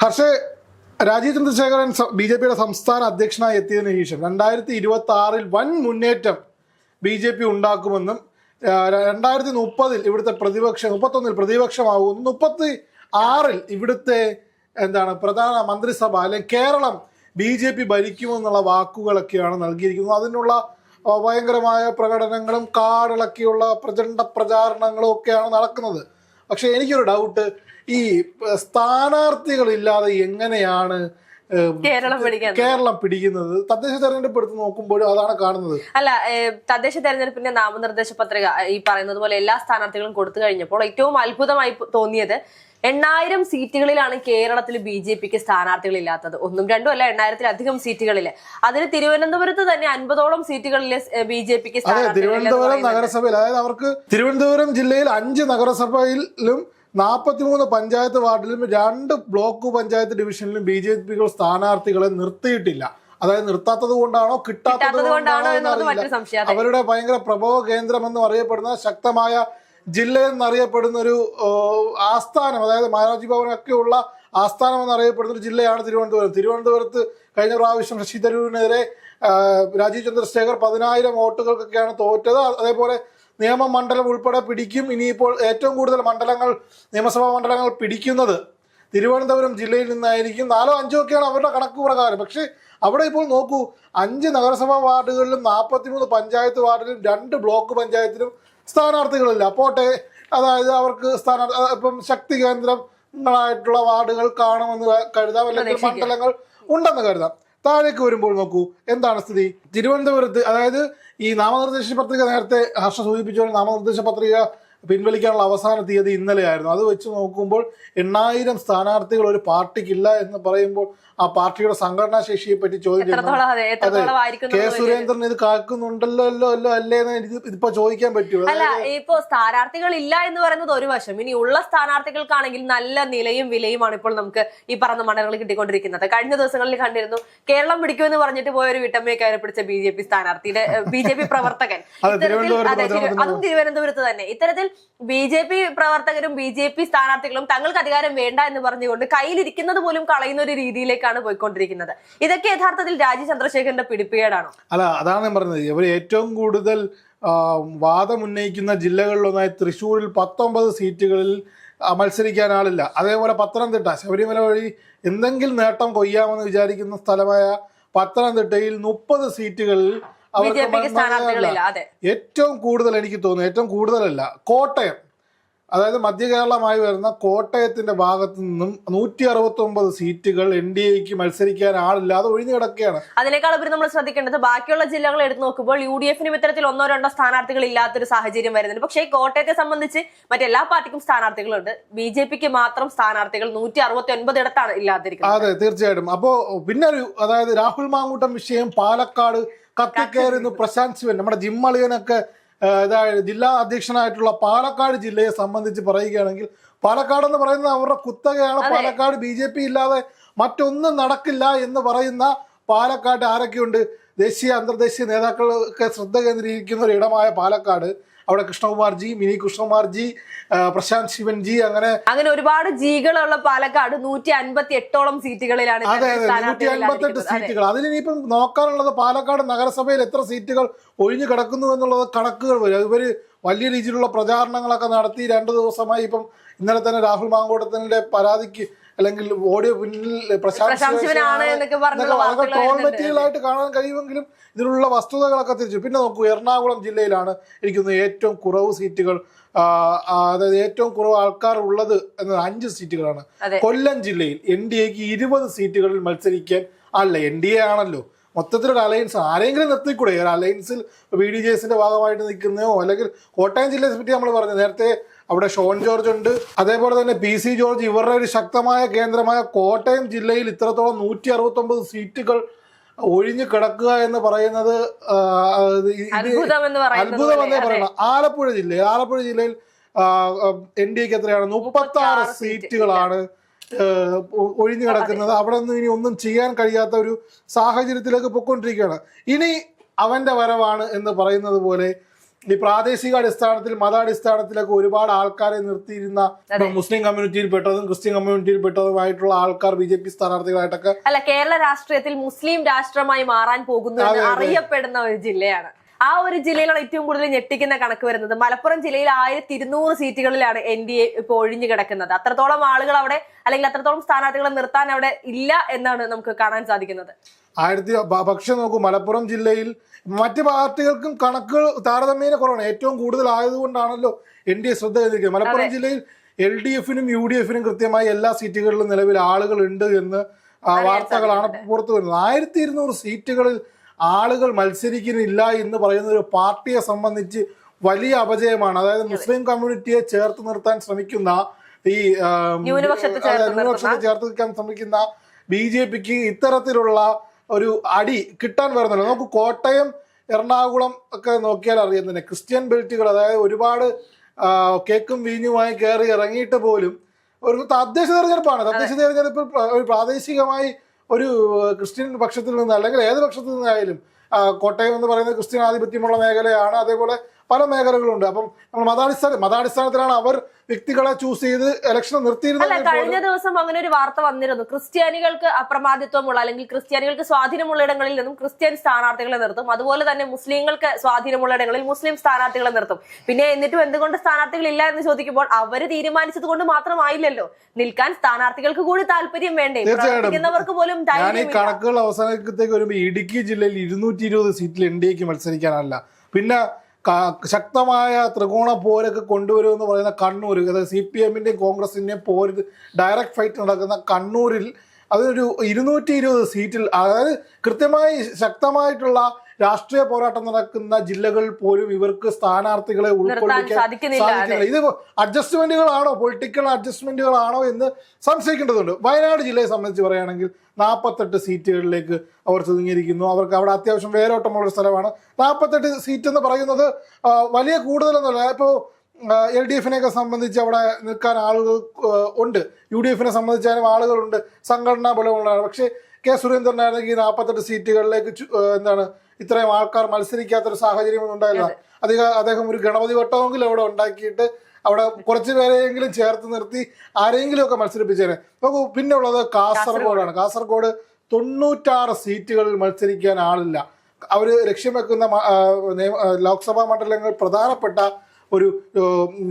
Harsh Rajeev Chandrasekhar B J പിയുടെ സംസ്ഥാന അധ്യക്ഷനായി എത്തിയതിനു ശേഷം രണ്ടായിരത്തി ഇരുപത്തി ആറിൽ വൻ മുന്നേറ്റം ബി ജെ പി ഉണ്ടാക്കുമെന്നും രണ്ടായിരത്തി മുപ്പതിൽ ഇവിടുത്തെ പ്രതിപക്ഷം മുപ്പത്തൊന്നിൽ പ്രതിപക്ഷമാകുമെന്നും മുപ്പത്തി ആറിൽ ഇവിടുത്തെ എന്താണ് പ്രധാന മന്ത്രിസഭ അല്ലെങ്കിൽ കേരളം ബി ജെ പി ഭരിക്കുമെന്നുള്ള വാക്കുകളൊക്കെയാണ് നൽകിയിരിക്കുന്നത്. അതിനുള്ള ഭയങ്കരമായ പ്രകടനങ്ങളും കാടിളക്കിയുള്ള പ്രചണ്ഡ പ്രചാരണങ്ങളും ഒക്കെയാണ് നടക്കുന്നത്. പക്ഷെ എനിക്കൊരു ഡൗട്ട് ഈ സ്ഥാനാർത്ഥികൾ സ്ഥാനാർത്ഥികളില്ലാതെ എങ്ങനെയാണ് കേരളം പിടിക്കുന്നത്? തദ്ദേശ തെരഞ്ഞെടുപ്പ് എടുത്ത് നോക്കുമ്പോഴും അതാണ് കാണുന്നത്. അല്ല തദ്ദേശ തെരഞ്ഞെടുപ്പിന്റെ നാമനിർദ്ദേശ പത്രിക ഈ പറയുന്നത് പോലെ എല്ലാ സ്ഥാനാർത്ഥികളും കൊടുത്തു കഴിഞ്ഞപ്പോൾ ഏറ്റവും അത്ഭുതമായി തോന്നിയത് എണ്ണായിരം സീറ്റുകളിലാണ് കേരളത്തിൽ ബി ജെ പിക്ക് സ്ഥാനാർത്ഥികൾ ഇല്ലാത്തത് ഒന്നും രണ്ടും അല്ല എണ്ണായിരത്തിലധികം സീറ്റുകളിൽ. അതിന് തിരുവനന്തപുരത്ത് തന്നെ അൻപതോളം സീറ്റുകളിൽ ബി ജെ പിക്ക് തിരുവനന്തപുരം നഗരസഭയിൽ അതായത് അവർക്ക് തിരുവനന്തപുരം ജില്ലയിൽ അഞ്ച് നഗരസഭയിലും നാൽപ്പത്തിമൂന്ന് പഞ്ചായത്ത് വാർഡിലും രണ്ട് ബ്ലോക്ക് പഞ്ചായത്ത് ഡിവിഷനിലും ബി ജെ പികൾ സ്ഥാനാർത്ഥികളെ നിർത്തിയിട്ടില്ല. അതായത് നിർത്താത്തത് കൊണ്ടാണോ കിട്ടാത്തത് കൊണ്ടാണോ എന്നറിയില്ല. അവരുടെ ഭയങ്കര പ്രഭവ കേന്ദ്രം എന്ന് അറിയപ്പെടുന്ന ശക്തമായ ജില്ല എന്നറിയപ്പെടുന്ന ഒരു ആസ്ഥാനം അതായത് മഹാരാജി ഭവനൊക്കെ ഉള്ള ആസ്ഥാനം എന്നറിയപ്പെടുന്ന ഒരു ജില്ലയാണ് തിരുവനന്തപുരം. തിരുവനന്തപുരത്ത് കഴിഞ്ഞ പ്രാവശ്യം ശശി തരൂരിനെതിരെ രാജീവ് ചന്ദ്രശേഖർ പതിനായിരം വോട്ടുകൾക്കൊക്കെയാണ് തോറ്റത്. അതേപോലെ നിയമമണ്ഡലം ഉൾപ്പെടെ പിടിക്കും. ഇനിയിപ്പോൾ ഏറ്റവും കൂടുതൽ മണ്ഡലങ്ങൾ നിയമസഭാ മണ്ഡലങ്ങൾ പിടിക്കുന്നത് തിരുവനന്തപുരം ജില്ലയിൽ നിന്നായിരിക്കും. നാലോ അഞ്ചോ ഒക്കെയാണ് അവരുടെ കണക്ക് പ്രകാരം. പക്ഷേ അവിടെ ഇപ്പോൾ നോക്കൂ അഞ്ച് നഗരസഭാ വാർഡുകളിലും നാൽപ്പത്തിമൂന്ന് പഞ്ചായത്ത് വാർഡിലും രണ്ട് ബ്ലോക്ക് പഞ്ചായത്തിലും സ്ഥാനാർത്ഥികളില്ല. പോട്ടെ. അതായത് അവർക്ക് സ്ഥാനാർത്ഥി ഇപ്പം ശക്തി കേന്ദ്രങ്ങളായിട്ടുള്ള വാർഡുകൾ കാണുമെന്ന് കരുതാം. അല്ലെങ്കിൽ മണ്ഡലങ്ങൾ ഉണ്ടെന്ന് കരുതാം. താഴേക്ക് വരുമ്പോൾ നോക്കൂ. എന്താണ് സ്ഥിതി? തിരുവനന്തപുരത്ത് അതായത് ഈ നാമനിർദ്ദേശ പത്രിക നേരത്തെ ഹർഷ സൂചിപ്പിച്ചു നാമനിർദ്ദേശ പത്രിക പിൻവലിക്കാനുള്ള അവസാന തീയതി ഇന്നലെയായിരുന്നു. അത് വെച്ച് നോക്കുമ്പോൾ എണ്ണായിരം സ്ഥാനാർത്ഥികൾ ഒരു പാർട്ടിക്കില്ല എന്ന് പറയുമ്പോൾ ആ പാർട്ടിയുടെ സംഘടനാ ശേഷിയെ പറ്റി ചോദ്യം കെ സുരേന്ദ്രൻ ഇത് കാക്കുന്നുണ്ടല്ലോ അല്ലോ അല്ലോ അല്ലേ എന്ന് എനിക്ക് ഇതിപ്പോ ചോദിക്കാൻ പറ്റുമോ? അല്ല ഇപ്പോ സ്ഥാനാർത്ഥികൾ ഇല്ല എന്ന് പറയുന്നത് ഒരു വശം. ഇനി ഉള്ള സ്ഥാനാർത്ഥികൾക്കാണെങ്കിൽ നല്ല നിലയും വിലയുമാണ് ഇപ്പോൾ നമുക്ക് ഈ പറഞ്ഞ മണ്ഡലങ്ങളിൽ കിട്ടിക്കൊണ്ടിരിക്കുന്നത്. കഴിഞ്ഞ ദിവസങ്ങളിൽ കണ്ടിരുന്നു കേരളം പിടിക്കുമെന്ന് പറഞ്ഞിട്ട് പോയ ഒരു വീട്ടമ്മയെ കയറി പിടിച്ച ബി ജെ പി സ്ഥാനാർത്ഥിയുടെ ബി ജെ പി പ്രവർത്തകൻ. ഇത്തരത്തിൽ അതും തിരുവനന്തപുരത്ത് തന്നെ. ഇത്തരത്തിൽ ബി ജെ പി പ്രവർത്തകരും ബി ജെ പി സ്ഥാനാർത്ഥികളും തങ്ങൾക്ക് അധികാരം വേണ്ട എന്ന് പറഞ്ഞുകൊണ്ട് കയ്യിലിരിക്കുന്നത് പോലും കളയുന്ന ഒരു രീതിയിലേക്കാണ് പോയിക്കൊണ്ടിരിക്കുന്നത്. ഇതൊക്കെ യഥാർത്ഥത്തിൽ രാജീവ് ചന്ദ്രശേഖരന്റെ പിടിപ്പുകേടാണോ അല്ല അതാണ് ഞാൻ പറഞ്ഞത്. ഇവർ ഏറ്റവും കൂടുതൽ വാദം വാദമുന്നയിക്കുന്ന ജില്ലകളിലൊന്നായി തൃശ്ശൂരിൽ പത്തൊമ്പത് സീറ്റുകളിൽ മത്സരിക്കാൻ ആളില്ല. അതേപോലെ പത്തനംതിട്ട ശബരിമല വഴി എന്തെങ്കിലും നേട്ടം കൊയ്യാമെന്ന് വിചാരിക്കുന്ന സ്ഥലമായ പത്തനംതിട്ടയിൽ മുപ്പത് സീറ്റുകളിൽ അവർക്ക് ഏറ്റവും കൂടുതൽ എനിക്ക് തോന്നുന്നു ഏറ്റവും കൂടുതലല്ല കോട്ടയം. അതായത് മധ്യ കേരളമായി വരുന്ന കോട്ടയത്തിന്റെ ഭാഗത്ത് നിന്നും നൂറ്റി അറുപത്തി ഒമ്പത് സീറ്റുകൾ എൻ ഡി എക്ക് മത്സരിക്കാൻ ആളില്ലാതെ ഒഴിഞ്ഞു കിടക്കുകയാണ്. അതിനേക്കാൾ ഉപരി നമ്മൾ ശ്രദ്ധിക്കേണ്ടത് ബാക്കിയുള്ള ജില്ലകൾ എടുത്തു നോക്കുമ്പോൾ യു ഡി എഫിനും ഇത്തരത്തിൽ ഒന്നോ രണ്ടോ സ്ഥാനാർത്ഥികൾ ഇല്ലാത്തൊരു സാഹചര്യം വരുന്നുണ്ട്. പക്ഷേ കോട്ടയത്തെ സംബന്ധിച്ച് മറ്റെല്ലാ പാർട്ടിക്കും സ്ഥാനാർത്ഥികളുണ്ട്. ബി ജെ പിക്ക് മാത്രം സ്ഥാനാർത്ഥികൾ നൂറ്റി അറുപത്തി ഒൻപത് ഇടത്താണ് ഇല്ലാതിരിക്കുന്നത്. അതെ തീർച്ചയായിട്ടും. അപ്പോ പിന്നെ ഒരു അതായത് രാഹുൽ മാങ്കൂട്ടം വിഷയം പാലക്കാട് കത്തിക്കയറുന്നു പ്രശാന്ത് ശിവൻ നമ്മുടെ ജിമ്മളിയനൊക്കെ അതായത് ജില്ലാ അധ്യക്ഷനായിട്ടുള്ള പാലക്കാട് ജില്ലയെ സംബന്ധിച്ച് പറയുകയാണെങ്കിൽ പാലക്കാട് എന്ന് പറയുന്നത് അവരുടെ കുത്തകയാണ്. പാലക്കാട് ബി ജെ പി ഇല്ലാതെ മറ്റൊന്നും നടക്കില്ല എന്ന് പറയുന്ന പാലക്കാട് ആരൊക്കെയുണ്ട്? ദേശീയ അന്തർദേശീയ നേതാക്കളൊക്കെ ശ്രദ്ധ കേന്ദ്രീകരിക്കുന്ന ഒരു ഇടമായ പാലക്കാട്. അവിടെ കൃഷ്ണകുമാർ ജി മിനി കൃഷ്ണകുമാർ ജി പ്രശാന്ത് ശിവൻജി അങ്ങനെ അങ്ങനെ ഒരുപാട് ജികളുള്ള പാലക്കാട് നൂറ്റി അൻപത്തി എട്ടോളം സീറ്റുകളിലാണ് അതെ അതെ നൂറ്റി അൻപത്തി അൻപത്തെട്ട് സീറ്റുകൾ. അതിനിപ്പം നോക്കാനുള്ളത് പാലക്കാട് നഗരസഭയിൽ എത്ര സീറ്റുകൾ ഒഴിഞ്ഞു കിടക്കുന്നു എന്നുള്ളത് കണക്കുകൾ വരും. ഇവർ വലിയ രീതിയിലുള്ള പ്രചാരണങ്ങളൊക്കെ നടത്തി രണ്ടു ദിവസമായി ഇപ്പം ഇന്നലെ തന്നെ രാഹുൽ മാങ്കോട്ടത്തിന്റെ പരാതിക്ക് അല്ലെങ്കിൽ ഓഡിയോ പിന്നിൽ പ്രശാന്ത് ശിവനാണ് എന്നൊക്കെ പറഞ്ഞുള്ള എന്നൊക്കെ വളരെ ട്രോൾ വരുന്നുണ്ട്. കാണാൻ കഴിയുമെങ്കിലും ഇതിലുള്ള വസ്തുതകളൊക്കെ തിരിച്ചു. പിന്നെ നോക്കൂ എറണാകുളം ജില്ലയിലാണ് എനിക്കൊന്ന് ഏറ്റവും കുറവ് സീറ്റുകൾ. അതായത് ഏറ്റവും കുറവ് ആൾക്കാർ ഉള്ളത് എന്നത് അഞ്ച് സീറ്റുകളാണ്. കൊല്ലം ജില്ലയിൽ എൻ ഡി എക്ക് ഇരുപത് സീറ്റുകളിൽ മത്സരിക്കാൻ അല്ല എൻ ഡി എ ആണല്ലോ. മൊത്തത്തിലൊരു അലയൻസ് ആരെങ്കിലും നിർത്തിക്കൂടെ? ഒരു അലയൻസിൽ ബി ഡി ജെ എസിന്റെ ഭാഗമായിട്ട് നിൽക്കുന്നോ? അല്ലെങ്കിൽ കോട്ടയം ജില്ലയെ പറ്റി നമ്മൾ പറഞ്ഞു. നേരത്തെ അവിടെ ഷോൺ ജോർജ് ഉണ്ട്. അതേപോലെ തന്നെ പി സി ജോർജ് ഇവരുടെ ഒരു ശക്തമായ കേന്ദ്രമായ കോട്ടയം ജില്ലയിൽ ഇത്രത്തോളം നൂറ്റി അറുപത്തൊമ്പത് സീറ്റുകൾ ഒഴിഞ്ഞു കിടക്കുക എന്ന് പറയുന്നത് ആ, ഇത് ഇത് അത്ഭുതം എന്ന് പറയുന്നത് അത്ഭുതം പോലെ, എന്നേ അതെ. പറയണം ആലപ്പുഴ ജില്ല ആലപ്പുഴ ജില്ലയിൽ എൻ ഡി എക്ക് എത്രയാണ്? മുപ്പത്തി ആറ് 36 സീറ്റുകളാണ് ഒഴിഞ്ഞു കിടക്കുന്നത്. അവിടെ നിന്ന് ഇനി ഒന്നും ചെയ്യാൻ കഴിയാത്ത ഒരു സാഹചര്യത്തിലേക്ക് പൊക്കൊണ്ടിരിക്കുകയാണ് ഇനി അവന്റെ വരവാണ് എന്ന് പറയുന്നത് പോലെ ഈ പ്രാദേശിക അടിസ്ഥാനത്തിൽ മതാടിസ്ഥാനത്തിലൊക്കെ ഒരുപാട് ആൾക്കാരെ നിർത്തിയിരുന്ന മുസ്ലിം കമ്മ്യൂണിറ്റിയിൽ പെട്ടതും ക്രിസ്ത്യൻ കമ്മ്യൂണിറ്റിയിൽ പെട്ടതുമായിട്ടുള്ള ആൾക്കാർ ബി ജെ പി സ്ഥാനാർത്ഥികളായിട്ടൊക്കെ അല്ല കേരള രാഷ്ട്രീയത്തിൽ മുസ്ലിം രാഷ്ട്രമായി മാറാൻ പോകുന്ന അറിയപ്പെടുന്ന ഒരു ജില്ലയാണ്. ആ ഒരു ജില്ലയിലാണ് ഏറ്റവും കൂടുതൽ ഞെട്ടിക്കുന്ന കണക്ക് വരുന്നത് മലപ്പുറം ജില്ലയിൽ ആയിരത്തി ഇരുന്നൂറ് സീറ്റുകളിലാണ് എൻ ഡി എ ഇപ്പോൾ ഒഴിഞ്ഞു കിടക്കുന്നത്. അത്രത്തോളം ആളുകൾ അവിടെ അല്ലെങ്കിൽ അത്രത്തോളം സ്ഥാനാർത്ഥികൾ നിർത്താൻ അവിടെ ഇല്ല എന്നാണ് നമുക്ക് കാണാൻ സാധിക്കുന്നത്. ആയിരത്തി പക്ഷെ നോക്കൂ മലപ്പുറം ജില്ലയിൽ മറ്റു പാർട്ടികൾക്കും കണക്കുകൾ താരതമ്യേന കുറവാണ്. ഏറ്റവും കൂടുതൽ ആയതുകൊണ്ടാണല്ലോ എൻ ഡി എ ശ്രദ്ധ ചെയ്തിരിക്കുന്നത് മലപ്പുറം ജില്ലയിൽ എൽ ഡി എഫിനും യു ഡി എഫിനും കൃത്യമായി എല്ലാ സീറ്റുകളിലും നിലവിൽ ആളുകൾ ഉണ്ട് എന്ന് വാർത്തകളാണ് പുറത്തു വരുന്നത്. ആയിരത്തി ഇരുന്നൂറ് സീറ്റുകളിൽ ആളുകൾ മത്സരിക്കുന്നില്ല എന്ന് പറയുന്ന ഒരു പാർട്ടിയെ സംബന്ധിച്ച് വലിയ അപജയമാണ്. അതായത് മുസ്ലിം കമ്മ്യൂണിറ്റിയെ ചേർത്ത് നിർത്താൻ ശ്രമിക്കുന്ന ഈ ന്യൂനപക്ഷത്തെ ചേർത്ത് നിൽക്കാൻ ശ്രമിക്കുന്ന ബി ജെ പിക്ക് ഇത്തരത്തിലുള്ള ഒരു അടി കിട്ടാൻ വരുന്നില്ല നമുക്ക് കോട്ടയം എറണാകുളം ഒക്കെ നോക്കിയാൽ അറിയാം തന്നെ. ക്രിസ്ത്യൻ ബെൽറ്റുകൾ അതായത് ഒരുപാട് കേക്കും വീഞ്ഞുമായി കയറി ഇറങ്ങിയിട്ട് പോലും ഒരു തദ്ദേശ തെരഞ്ഞെടുപ്പാണ്. തദ്ദേശ തെരഞ്ഞെടുപ്പിൽ ഒരു പ്രാദേശികമായി ഒരു ക്രിസ്ത്യൻ പക്ഷത്തിൽ നിന്ന് അല്ലെങ്കിൽ ഏത് പക്ഷത്തിൽ നിന്നായാലും കോട്ടയം എന്ന് പറയുന്നത് ക്രിസ്ത്യൻ ആധിപത്യമുള്ള മേഖലയാണ്. അതേപോലെ പല മേഖലകളുണ്ട്. അപ്പം നമ്മൾ മതാടിസ്ഥാന മതാടിസ്ഥാനത്തിലാണ് അവർ വ്യക്തികളെ ചൂസ് ചെയ്ത് ഇലക്ഷൻ നിർത്തിയിരുന്നത് കഴിഞ്ഞ ദിവസം അങ്ങനെ ഒരു വാർത്ത വന്നിരുന്നു. ക്രിസ്ത്യാനികൾക്ക് അപ്രമാദിത്വമുള്ള അല്ലെങ്കിൽ ക്രിസ്ത്യാനികൾക്ക് സ്വാധീനമുള്ള ഇടങ്ങളിൽ നിന്നും ക്രിസ്ത്യൻ സ്ഥാനാർത്ഥികളെ നിർത്തും. അതുപോലെ തന്നെ മുസ്ലിങ്ങൾക്ക് സ്വാധീനമുള്ള ഇടങ്ങളിൽ മുസ്ലിം സ്ഥാനാർത്ഥികളെ നിർത്തും. പിന്നെ എന്നിട്ടും എന്തുകൊണ്ട് സ്ഥാനാർത്ഥികൾ ഇല്ല എന്ന് ചോദിക്കുമ്പോൾ അവർ തീരുമാനിച്ചത് കൊണ്ട് മാത്രമായില്ലല്ലോ. നിൽക്കാൻ സ്ഥാനാർത്ഥികൾക്ക് കൂടി താല്പര്യം വേണ്ടേ. പ്രവർത്തിക്കുന്നവർക്ക് പോലും കണക്കുകൾ അവസാനത്തേക്ക് വരുമ്പോൾ ഇടുക്കി ജില്ലയിൽ ഇരുന്നൂറ്റി ഇരുപത് സീറ്റിൽ എൻ ഡി എക്ക് മത്സരിക്കാനല്ല. പിന്നെ ശക്തമായ ത്രികോണ പോരൊക്കെ കൊണ്ടുവരുമെന്ന് പറയുന്ന കണ്ണൂർ അതായത് സി പി എമ്മിന്റെയും കോൺഗ്രസിന്റെയും പോര് ഡയറക്റ്റ് ഫൈറ്റ് നടക്കുന്ന കണ്ണൂരിൽ അതൊരു ഇരുന്നൂറ്റി ഇരുപത് സീറ്റിൽ അതായത് കൃത്യമായി ശക്തമായിട്ടുള്ള രാഷ്ട്രീയ പോരാട്ടം നടക്കുന്ന ജില്ലകൾ പോലും ഇവർക്ക് സ്ഥാനാർത്ഥികളെ ഉൾക്കൊള്ളിക്കാൻ സാധിക്കുന്നില്ല, ഇത് അഡ്ജസ്റ്റ്മെന്റുകളാണോ? പൊളിറ്റിക്കൽ അഡ്ജസ്റ്റ്മെന്റുകളാണോ എന്ന് സംശയിക്കേണ്ടതുണ്ട്. വയനാട് ജില്ലയെ സംബന്ധിച്ച് പറയുകയാണെങ്കിൽ നാൽപ്പത്തെട്ട് സീറ്റുകളിലേക്ക് അവർ ചുരുങ്ങിയിരിക്കുന്നു. അവർക്ക് അവിടെ അത്യാവശ്യം വേരോട്ടമുള്ള ഒരു സ്ഥലമാണ്. നാൽപ്പത്തെട്ട് സീറ്റ് എന്ന് പറയുന്നത് വലിയ കൂടുതലൊന്നുമല്ല. ഇപ്പോൾ എൽ ഡി എഫിനെയൊക്കെ സംബന്ധിച്ച് അവിടെ നിൽക്കാൻ ആളുകൾ ഉണ്ട്. യു ഡി എഫിനെ സംബന്ധിച്ചാലും ആളുകളുണ്ട്. സംഘടനാ ബലമുള്ളതാണ്. പക്ഷേ കെ സുരേന്ദ്രനാണെങ്കിൽ നാൽപ്പത്തെട്ട് സീറ്റുകളിലേക്ക് എന്താണ് ഇത്രയും ആൾക്കാർ മത്സരിക്കാത്തൊരു സാഹചര്യം ഒന്നും ഉണ്ടായില്ല. അധികം അദ്ദേഹം ഒരു ഗണപതി വട്ടമെങ്കിലും അവിടെ ഉണ്ടാക്കിയിട്ട് അവിടെ കുറച്ച് പേരെയെങ്കിലും ചേർത്ത് നിർത്തി ആരെങ്കിലും ഒക്കെ മത്സരിപ്പിച്ചേനെ. നോക്കൂ പിന്നെ ഉള്ളത് കാസർഗോഡാണ്. കാസർഗോഡ്. തൊണ്ണൂറ്റാറ് സീറ്റുകളിൽ മത്സരിക്കാൻ ആളില്ല. അവർ ലക്ഷ്യം വെക്കുന്ന ലോക്സഭാ മണ്ഡലങ്ങൾ പ്രധാനപ്പെട്ട ഒരു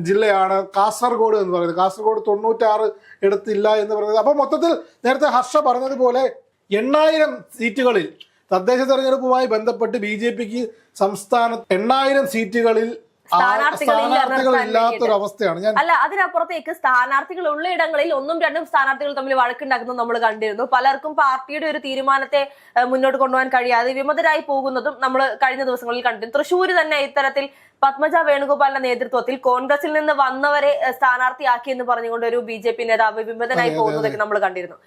ജില്ലയാണ് കാസർഗോഡ് എന്ന് പറയുന്നത്. കാസർഗോഡ് തൊണ്ണൂറ്റാറ് എടുത്തില്ല എന്ന് പറയുന്നത്. അപ്പൊ മൊത്തത്തിൽ നേരത്തെ ഹർഷ പറഞ്ഞതുപോലെ എണ്ണായിരം സീറ്റുകളിൽ തദ്ദേശ തെരഞ്ഞെടുപ്പുമായി ബന്ധപ്പെട്ട് ബി ജെ പിക്ക് സംസ്ഥാന എണ്ണായിരം സീറ്റുകളിൽ ആ- സ്ഥാനാർത്ഥികളില്ല സ്ഥാനാർത്ഥികൾ നിർത്താൻ ഇല്ലാത്തൊരു അവസ്ഥയാണ്. ഞാൻ അല്ല അതിനപ്പുറത്തേക്ക് സ്ഥാനാർത്ഥികൾ ഉള്ള ഇടങ്ങളിൽ ഒന്നും രണ്ടും സ്ഥാനാർത്ഥികൾ തമ്മിൽ വഴക്കുണ്ടാക്കുന്നത് നമ്മൾ കണ്ടിരുന്നു. പലർക്കും പാർട്ടിയുടെ ഒരു തീരുമാനത്തെ മുന്നോട്ട് കൊണ്ടുപോകാൻ കഴിയാതെ വിമതരായി പോകുന്നതും നമ്മൾ കഴിഞ്ഞ ദിവസങ്ങളിൽ കണ്ടിരുന്നു. തൃശ്ശൂർ തന്നെ ഇത്തരത്തിൽ പത്മജ വേണുഗോപാലിന്റെ നേതൃത്വത്തിൽ കോൺഗ്രസിൽ നിന്ന് വന്നവരെ സ്ഥാനാർത്ഥിയാക്കി എന്ന് പറഞ്ഞുകൊണ്ട് ഒരു ബി ജെ പി നേതാവ് വിമതനായി പോകുന്നതൊക്കെ നമ്മൾ കണ്ടിരുന്നു.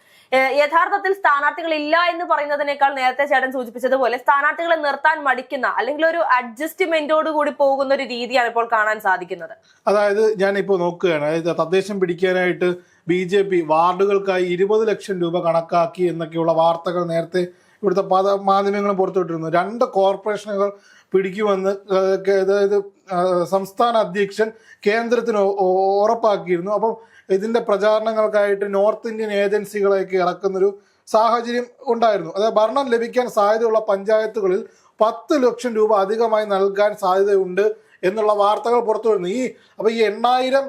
യഥാർത്ഥത്തിൽ സ്ഥാനാർത്ഥികൾ ഇല്ല എന്ന് പറയുന്നതിനേക്കാൾ നേരത്തെ ചേട്ടൻ സൂചിപ്പിച്ചതുപോലെ സ്ഥാനാർത്ഥികളെ നിർത്താൻ മടിക്കുന്ന അല്ലെങ്കിൽ ഒരു അഡ്ജസ്റ്റ്മെന്റോട് കൂടി പോകുന്ന ഒരു രീതിയാണ് ഇപ്പോൾ കാണാൻ സാധിക്കുന്നത്. അതായത് ഞാൻ ഇപ്പോൾ നോക്കുകയാണ് അതായത് തദ്ദേശം പിടിക്കാനായിട്ട് ബി ജെ പി വാർഡുകൾക്കായി ഇരുപത് ലക്ഷം രൂപ കണക്കാക്കി എന്നൊക്കെയുള്ള വാർത്തകൾ നേരത്തെ ഇവിടുത്തെ പല മാധ്യമങ്ങളും പുറത്തുവിട്ടിരുന്നു. രണ്ട് കോർപ്പറേഷനുകൾ പിടിക്കുമെന്ന് അതായത് സംസ്ഥാന അധ്യക്ഷൻ കേന്ദ്രത്തിന് ഉറപ്പാക്കിയിരുന്നു. അപ്പം ഇതിന്റെ പ്രചാരണങ്ങൾക്കായിട്ട് നോർത്ത് ഇന്ത്യൻ ഏജൻസികളെയൊക്കെ ഇറക്കുന്നൊരു സാഹചര്യം ഉണ്ടായിരുന്നു. അതായത് ഭരണം ലഭിക്കാൻ സാധ്യതയുള്ള പഞ്ചായത്തുകളിൽ പത്ത് ലക്ഷം രൂപ അധികമായി നൽകാൻ സാധ്യതയുണ്ട് എന്നുള്ള വാർത്തകൾ പുറത്തു വരുന്നു. ഈ അപ്പൊ ഈ എണ്ണായിരം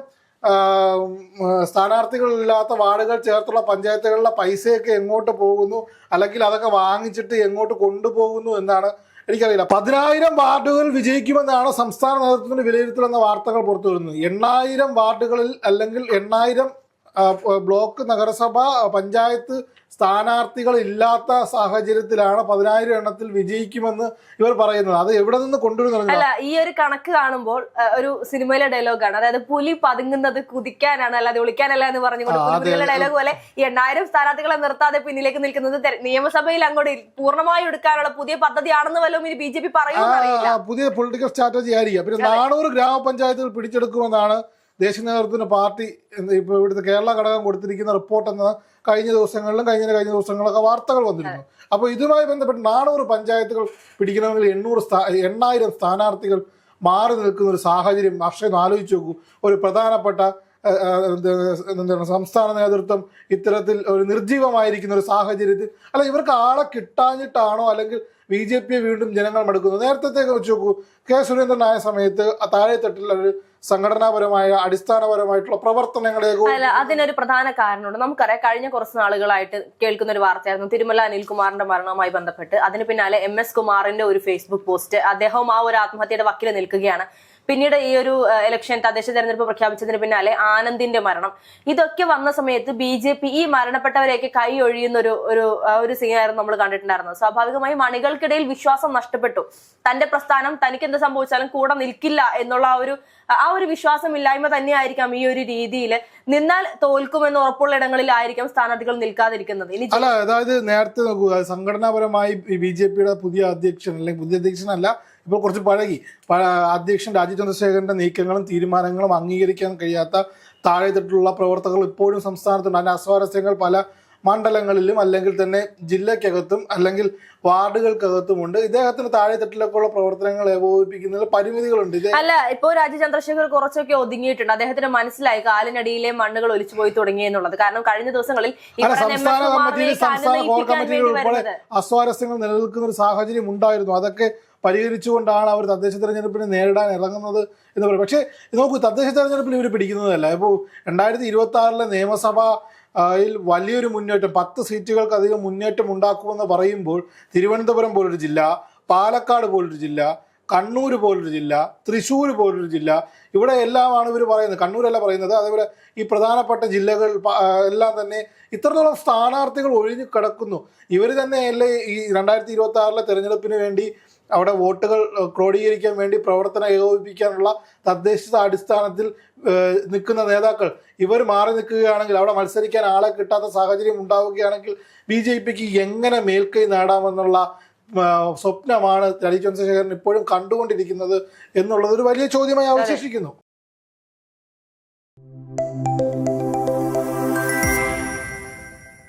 സ്ഥാനാർത്ഥികളില്ലാത്ത വാർഡുകൾ ചേർത്തുള്ള പഞ്ചായത്തുകളിലെ പൈസയൊക്കെ എങ്ങോട്ട് പോകുന്നു? അല്ലെങ്കിൽ അതൊക്കെ വാങ്ങിച്ചിട്ട് എങ്ങോട്ട് കൊണ്ടുപോകുന്നു എന്നാണ് എനിക്കറിയില്ല. പതിനായിരം വാർഡുകൾ വിജയിക്കുമെന്നാണ് സംസ്ഥാന നേതൃത്വത്തിന്റെ വിലയിരുത്തൽ എന്ന വാർത്തകൾ പുറത്തു വരുന്നത്. എണ്ണായിരം വാർഡുകളിൽ അല്ലെങ്കിൽ എണ്ണായിരം ബ്ലോക്ക് നഗരസഭ പഞ്ചായത്ത് സ്ഥാനാർത്ഥികൾ ഇല്ലാത്ത സാഹചര്യത്തിലാണ് പതിനായിരം എണ്ണത്തിൽ വിജയിക്കുമെന്ന് ഇവർ പറയുന്നത്. അത് എവിടെ നിന്ന് കൊണ്ടുവരുന്നു അല്ല ഈ ഒരു കണക്ക് കാണുമ്പോൾ ഒരു സിനിമയിലെ ഡയലോഗാണ് അതായത് പുലി പതുങ്ങുന്നത് കുതിക്കാനാണ് അല്ലാതെ ഒളിക്കാനല്ല എന്ന് പറഞ്ഞുകൊണ്ട് ഡയലോഗ് പോലെ ഈ എണ്ണായിരം സ്ഥാനാർത്ഥികളെ നിർത്താതെ പിന്നിലേക്ക് നിൽക്കുന്നത് നിയമസഭയിൽ അങ്ങോട്ട് പൂർണമായി എടുക്കാനുള്ള പുതിയ പദ്ധതിയാണെന്ന് വല്ലതും ഇനി ബി ജെ പി പറയുന്നത് പുതിയ പൊളിറ്റിക്കൽ സ്ട്രാറ്റജി ആയിരിക്കും. പിന്നെ നാനൂറ് ഗ്രാമപഞ്ചായത്തുകൾ പിടിച്ചെടുക്കുമെന്നാണ് ദേശീയ നേതൃത്വത്തിന് പാർട്ടി ഇപ്പോൾ ഇപ്പൊ ഇവിടുത്തെ കേരള ഘടകം കൊടുത്തിരിക്കുന്ന റിപ്പോർട്ട് എന്ന കഴിഞ്ഞ ദിവസങ്ങളിലും കഴിഞ്ഞ കഴിഞ്ഞ ദിവസങ്ങളിലൊക്കെ വാർത്തകൾ വന്നിരുന്നു. അപ്പോൾ ഇതുമായി ബന്ധപ്പെട്ട് നാനൂറ് പഞ്ചായത്തുകൾ പിടിക്കണമെങ്കിൽ എണ്ണൂറ് സ്ഥാ- എണ്ണായിരം സ്ഥാനാർത്ഥികൾ മാറി നിൽക്കുന്ന ഒരു സാഹചര്യം അക്ഷയം ആലോചിച്ച് നോക്കൂ. ഒരു പ്രധാനപ്പെട്ട എന്താണ് സംസ്ഥാന നേതൃത്വം ഇത്തരത്തിൽ ഒരു നിർജീവമായിരിക്കുന്ന ഒരു സാഹചര്യത്തിൽ അല്ല ഇവർക്ക് ആളെ കിട്ടാഞ്ഞിട്ടാണോ അല്ലെങ്കിൽ ബി ജെ പിയെ വീണ്ടും ജനങ്ങൾ മടുക്കുന്നു. നേരത്തെ വെച്ച് നോക്കൂ കെ സുരേന്ദ്രനായ സമയത്ത് താഴെ ഒരു സംഘടനാപരമായ അടിസ്ഥാനപരമായിട്ടുള്ള പ്രവർത്തനങ്ങളെ അല്ല അതിനൊരു പ്രധാന കാരണമുണ്ട്. നമുക്കറിയാം കഴിഞ്ഞ കുറച്ച് നാളുകളായിട്ട് കേൾക്കുന്ന ഒരു വാർത്തയായിരുന്നു. തിരുമല അനിൽകുമാറിന്റെ മരണവുമായി ബന്ധപ്പെട്ട്. അതിന് പിന്നാലെ എം എസ് കുമാറിന്റെ ഒരു ഫേസ്ബുക്ക് പോസ്റ്റ് അദ്ദേഹവും ആ ഒരു ആത്മഹത്യയുടെ വക്കിൽ നിൽക്കുകയാണ്. പിന്നീട് ഈ ഒരു ഇലക്ഷൻ തദ്ദേശ തെരഞ്ഞെടുപ്പ് പ്രഖ്യാപിച്ചതിന് പിന്നാലെ ആനന്ദിന്റെ മരണം. ഇതൊക്കെ വന്ന സമയത്ത് ബി ജെ പി ഈ മരണപ്പെട്ടവരെയൊക്കെ കൈ ഒഴിയുന്ന ഒരു ഒരു ഒരു സീനായിരുന്നു നമ്മൾ കണ്ടിട്ടുണ്ടായിരുന്നത്. സ്വാഭാവികമായും അണികൾക്കിടയിൽ വിശ്വാസം നഷ്ടപ്പെട്ടു. തന്റെ പ്രസ്ഥാനം തനിക്ക് എന്ത് സംഭവിച്ചാലും കൂടെ നിൽക്കില്ല എന്നുള്ള ആ ഒരു ആ ഒരു വിശ്വാസമില്ലായ്മ തന്നെയായിരിക്കാം ഈ ഒരു രീതിയിൽ നിന്നാൽ തോൽക്കുമെന്ന് ഉറപ്പുള്ള ഇടങ്ങളിലായിരിക്കാം സ്ഥാനാർത്ഥികൾ നിൽക്കാതിരിക്കുന്നത്. ഇനി അല്ല അതായത് നേരത്തെ നോക്കുക സംഘടനാപരമായി ബി ജെ പിയുടെ പുതിയ അധ്യക്ഷൻ അല്ലെങ്കിൽ പുതിയ അധ്യക്ഷനല്ല ഇപ്പോൾ കുറച്ച് പഴകി. അധ്യക്ഷൻ രാജീവ് ചന്ദ്രശേഖരന്റെ നീക്കങ്ങളും തീരുമാനങ്ങളും അംഗീകരിക്കാൻ കഴിയാത്ത താഴെത്തട്ടിലുള്ള പ്രവർത്തകർ ഇപ്പോഴും സംസ്ഥാനത്തുണ്ട്. അതിന്റെ അസ്വാരസ്യങ്ങൾ പല മണ്ഡലങ്ങളിലും അല്ലെങ്കിൽ തന്നെ ജില്ലക്കകത്തും അല്ലെങ്കിൽ വാർഡുകൾക്കകത്തുമുണ്ട് ഇദ്ദേഹത്തിന് താഴെ താഴെത്തട്ടിലൊക്കെയുള്ള പ്രവർത്തനങ്ങൾ ഏകോപിപ്പിക്കുന്നതിൽ പരിമിതികളുണ്ട്. അല്ല ഇപ്പോ രാജീവ് ചന്ദ്രശേഖർ കുറച്ചൊക്കെ ഒതുങ്ങിയിട്ടുണ്ട്. അദ്ദേഹത്തിന് മനസ്സിലായി കാലിനടിയിലെ മണ്ണുകൾ ഒലിച്ചു പോയി തുടങ്ങി എന്നുള്ളത്. കാരണം കഴിഞ്ഞ ദിവസങ്ങളിൽ സംസ്ഥാന കമ്മിറ്റിയിൽ സംസ്ഥാന കോർ കമ്മിറ്റിയിൽ ഉൾപ്പെടെ അസ്വാരസ്യങ്ങൾ നിലനിൽക്കുന്ന ഒരു സാഹചര്യം ഉണ്ടായിരുന്നു. അതൊക്കെ പരിഹരിച്ചുകൊണ്ടാണ് അവർ തദ്ദേശ തെരഞ്ഞെടുപ്പിനെ നേരിടാൻ ഇറങ്ങുന്നത് എന്ന് പറയും പക്ഷേ നോക്കൂ തദ്ദേശ തെരഞ്ഞെടുപ്പിൽ ഇവർ പിടിക്കുന്നതല്ല. ഇപ്പോൾ രണ്ടായിരത്തി ഇരുപത്തി ആറിലെ നിയമസഭ വലിയൊരു മുന്നേറ്റം പത്ത് സീറ്റുകൾക്ക് അധികം മുന്നേറ്റം ഉണ്ടാക്കുമെന്ന് പറയുമ്പോൾ തിരുവനന്തപുരം പോലൊരു ജില്ല പാലക്കാട് പോലൊരു ജില്ല കണ്ണൂർ പോലൊരു ജില്ല തൃശ്ശൂർ പോലൊരു ജില്ല. ഇവിടെ എല്ലാമാണ് ഇവർ പറയുന്നത്. കണ്ണൂരല്ല പറയുന്നത്. അതേപോലെ ഈ പ്രധാനപ്പെട്ട ജില്ലകൾ എല്ലാം തന്നെ ഇത്രത്തോളം സ്ഥാനാർത്ഥികൾ ഒഴിഞ്ഞു കിടക്കുന്നു. ഇവർ തന്നെയല്ലേ ഈ രണ്ടായിരത്തി ഇരുപത്തി ആറിലെ തെരഞ്ഞെടുപ്പിന് വേണ്ടി അവിടെ വോട്ടുകൾ ക്രോഡീകരിക്കാൻ വേണ്ടി പ്രവർത്തനം ഏകോപിപ്പിക്കാനുള്ള തദ്ദേശ അടിസ്ഥാനത്തിൽ നിൽക്കുന്ന നേതാക്കൾ. ഇവർ മാറി നിൽക്കുകയാണെങ്കിൽ അവിടെ മത്സരിക്കാൻ ആളെ കിട്ടാത്ത സാഹചര്യം ഉണ്ടാവുകയാണെങ്കിൽ ബി ജെ പിക്ക് എങ്ങനെ മേൽക്കൈ നേടാമെന്നുള്ള സ്വപ്നമാണ് രാജീവ് ചന്ദ്രശേഖരൻ ഇപ്പോഴും കണ്ടുകൊണ്ടിരിക്കുന്നത് എന്നുള്ളത് ഒരു വലിയ ചോദ്യമായി അവശേഷിക്കുന്നു.